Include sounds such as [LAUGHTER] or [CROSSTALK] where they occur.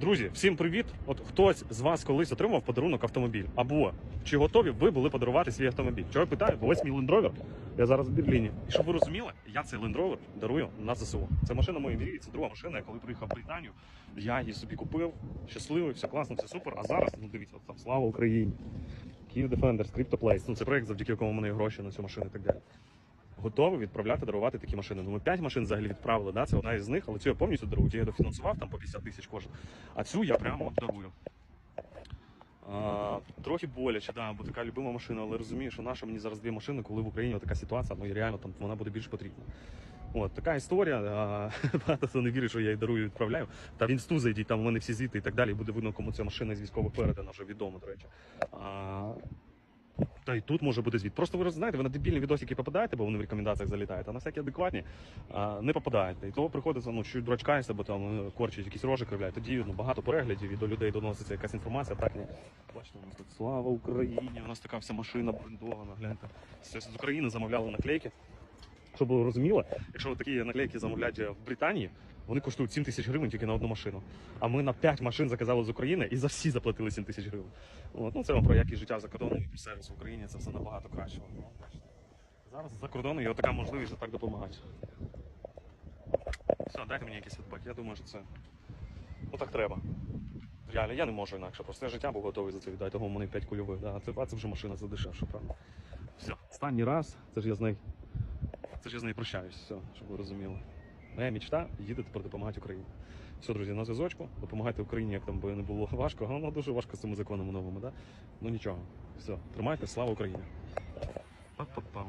Друзі, всім привіт! От хтось з вас колись отримав подарунок автомобіль. Або чи готові ви були подарувати свій автомобіль? Чого я питаю? Бо ось мій Rover. Я зараз в Берліні. І щоб ви розуміли, я цей Rover дарую на ЗСУ. Це машина моєї мрії, це друга машина. Я коли приїхав в Британію, я її собі купив. Щасливий, все класно, все супер. А зараз, ну дивіться, там слава Україні. Київ Defender, Crypto Ну це проект, завдяки якому мене гроші на цю машину і так далі. Готові відправляти, дарувати такі машини. Ну, ми 5 машин взагалі відправили, да? це одна із них, але цю я повністю дарую. Я дофінансував там по 50 тисяч кожен. А цю я прямо дарую. А, трохи боляче, да, бо така любима машина, але розумію, що наша мені зараз дві машини, коли в Україні така ситуація, ну і реально там вона буде більш потрібна. От така історія. [LAUGHS] Багато хто не вірить, що я її дарую і відправляю. Та в інсту зайдіть, там у мене всі звіти і так далі. Буде видно, кому ця машина з військових передана, вже відомо, до речі. А, та й тут може бути звіт. Просто ви знаєте, ви на дебільні відосики попадаєте, бо вони в рекомендаціях залітають, а на всякі адекватні а, не попадаєте. І того приходиться, ну, що дурачкаєшся, бо там е, корчить якісь рожі кривляють. Тоді ну, багато переглядів і до людей доноситься якась інформація. Так ні. бачите, у нас тут слава Україні. У нас така вся машина брендована. Гляньте. Все з України замовляли наклейки. Щоб було розуміло, якщо такі наклейки замовлять в Британії, вони коштують 7 тисяч гривень тільки на одну машину. А ми на 5 машин заказали з України і за всі заплатили 7 тисяч гривень. От, ну це вам про якість життя за кордоном і сервіс в Україні. Це все набагато краще. Ну. Зараз за кордоном є така можливість так допомагати. Все, дайте мені якийсь фідбек. Я думаю, що це ну так треба. Реально, я не можу інакше. Просто життя був готовий за це віддати, в мене 5 кульових. Да. А це, вже машина це дешевше, правда. Все, останній раз, це ж я з нею. Ж я з нею прощаюсь, все, щоб ви розуміли. Моя мечта їде тепер допомагати Україні. Все, друзі, на зв'язочку. Допомагайте Україні, як там би не було важко. Воно дуже важко з цими законами новими, да? Ну нічого. Все, тримайте, слава Україні. Па-па-пам.